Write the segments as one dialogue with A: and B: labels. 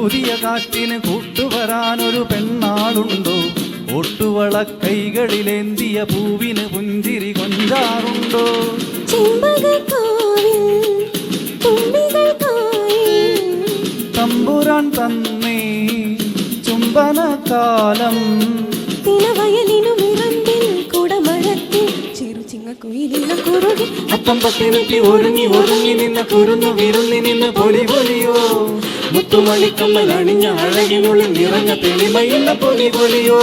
A: കാറ്റിന് കൂട്ടുവരാനൊരു പെണ്ണാളുണ്ടോ? ഒട്ടുവള കൈകളിലേന്തിയ പൂവിന് പുഞ്ചിരി കൊഞ്ചാറുണ്ടോ? തമ്പുരാൻ തന്നെ ചുംബനകാലം.
B: കാലം
A: അപ്പം പത്തിനെത്തി ഒരുങ്ങി ഒരുങ്ങി നിന്ന കുരുന്നു വിരുന്നി നിന്ന് പൊലി പൊലിയോ? മുത്തുമണിക്കമ്മൽ അണിഞ്ഞ അഴകിനുള്ളിൽ നിറഞ്ഞ തെളിമയുന്ന പൊലി പൊലിയോ?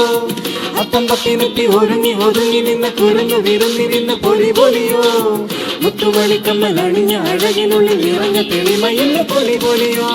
A: അപ്പം പത്തിനെത്തി ഒരുങ്ങി ഒതുങ്ങി നിന്ന കുരുന്നു വിരുന്നി നിന്ന് പൊലി പൊലിയോ? മുത്തുമണിക്കമ്മൽ അണിഞ്ഞ അഴകിനുള്ളിൽ നിറഞ്ഞ തെളിമയുന്ന പൊലി പൊലിയോ?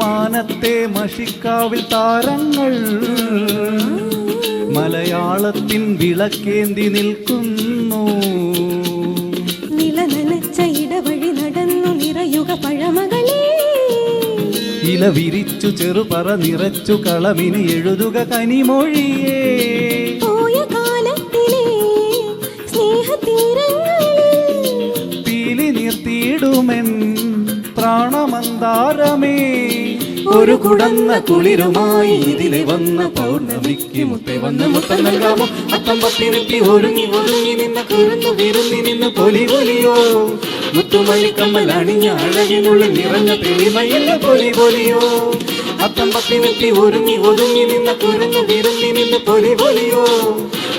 A: മാനത്തെ മഷിക്കാവിൽ താരങ്ങൾ മലയാളത്തിൻ വിളക്കേന്തി നിൽക്കുന്നു.
B: നിലനനച്ച ഇടവഴി നടന്നു നിറയുക പഴമകളെ.
A: ഇല വിരിച്ചു ചെറുപറ നിറച്ചു കളമിന് എഴുതുക കനിമൊഴിയേ.
B: പോയ കാലത്തിലെ സ്നേഹതീരങ്ങളിൽ
A: പീലി നിർത്തിയിടുമെൻ പ്രാണമന്താരമേ ഒരു കുടന്ന കുളിരുമായി ഇതിലെ വന്ന പൗർണമിക്ക് മുത്ത വന്ന മുത്തം നൽകാമോ? അത്തം പത്തിനെത്തി ഒരുങ്ങി ഒരുങ്ങി നിന്ന കുരുന്നു വിരുന്നി നിന്ന് പൊലി പൊലിയോ? മുത്തുമണിക്കമ്മൽ അണിഞ്ഞ അഴകിനുള്ളിൽ നിറഞ്ഞ തെളിമയല്ല പൊലി പൊലിയോ? അത്തം പത്തിരട്ടി ഒരുങ്ങി ഒരുങ്ങി നിന്ന കുരുന്നു വിരുന്നി നിന്ന് പൊലി പൊലിയോ?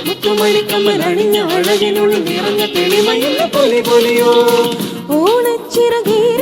A: മുത്തുമണിക്കമ്മൽ അണിഞ്ഞ അഴകിനുള്ളിൽ നിറഞ്ഞ തെളിമയല്ല പൊലി പൊലിയോ?
B: ഓണച്ചിറകേറി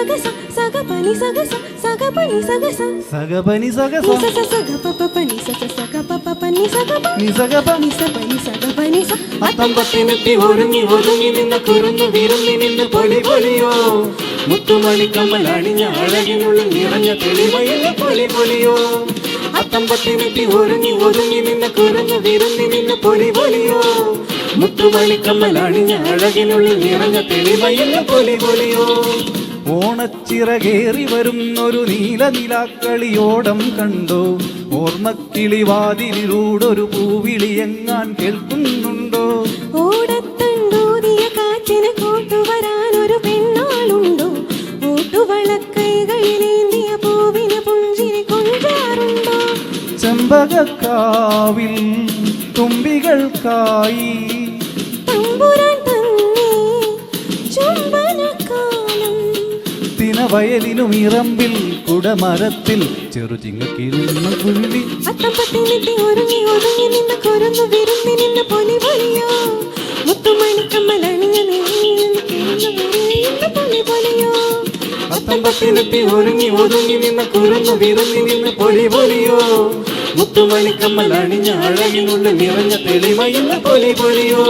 B: സഗപനി സഗ സ സഗപനി സഗ സ സഗപനി സഗ
A: സഗസ
B: നി സ സഗ പ പ പ സ സ സഗ പ പ പ നി സഗ പ.
A: നി
B: സ പ. നി സഗ പ നി സ
A: അത്തം പത്തിനെത്തി ഒരുങ്ങി ഒരുങ്ങി നിന്ന കുരുന്നു വിരുന്നി നിന്ന് പൊലി പൊലിയോ മുത്തുമണിക്കമ്മൽ അണിഞ്ഞ അഴകിനുള്ളിൽ നിറഞ്ഞ തെളിമയില്ല പൊലി പൊലിയോ അത്തം ഒരുങ്ങി ഒരുങ്ങി നിന്ന കുരുന്നു വിരുന്നി നിന്ന് പൊലി പൊലിയോ മുത്തുമണിക്കമ്മൽ അണിഞ്ഞ അഴകിനുള്ളിൽ നിറഞ്ഞ തെളിമയില്ല പൊലി പൊലിയോ ഓണച്ചിറകേറി വരുന്നൊരു നീലനിലാക്കളിയോടം കണ്ടോ. ഓർമ്മക്കിളിവാതിലൂടൊരു പൂവിളി എങ്ങാൻ കേൾക്കുന്നുണ്ടോ?
B: ഓടത്തണ്ടൂതിയ കാറ്റിന് കൂട്ടുവരാനൊരു പെണ്ണാളുണ്ടോ? കൂട്ടുവളക്കൈകളിലേന്തിയ പൂവിന് പുഞ്ചിരി കൊഞ്ചാറുണ്ടോ?
A: ചെമ്പകക്കാവിൽ തുമ്പികൾക്കായി
B: തമ്പുരാൻ തന്നെ ചുംബനക്കാലം
A: തിനവയലിനും ഇറമ്പിൽ കുടമരത്തിൽ ചെറുചിങ്ങക്കിരുന്ന കുരുവി.
B: അത്തപ്പത്തിനെത്തി ഒരുങ്ങി ഒതുങ്ങി നിന്ന കുരുന്നു വിരുന്നി നിന്ന പൊലി പൊലിയോ? മുത്തുമണിക്കമ്മൽ അണിഞ്ഞ പൊലി പൊലിയോ?
A: അത്തമ്പത്തിനെത്തി ഒരുങ്ങി ഒതുങ്ങി നിന്ന കുരുന്നു വിരുന്നി നിന്ന് പൊലി പൊലിയോ? മുത്തുമണിക്കമ്മൽ അണിഞ്ഞ അഴകിനുള്ളിൽ നിറഞ്ഞ തെളിമയുള്ള പൊലി പൊലിയോ?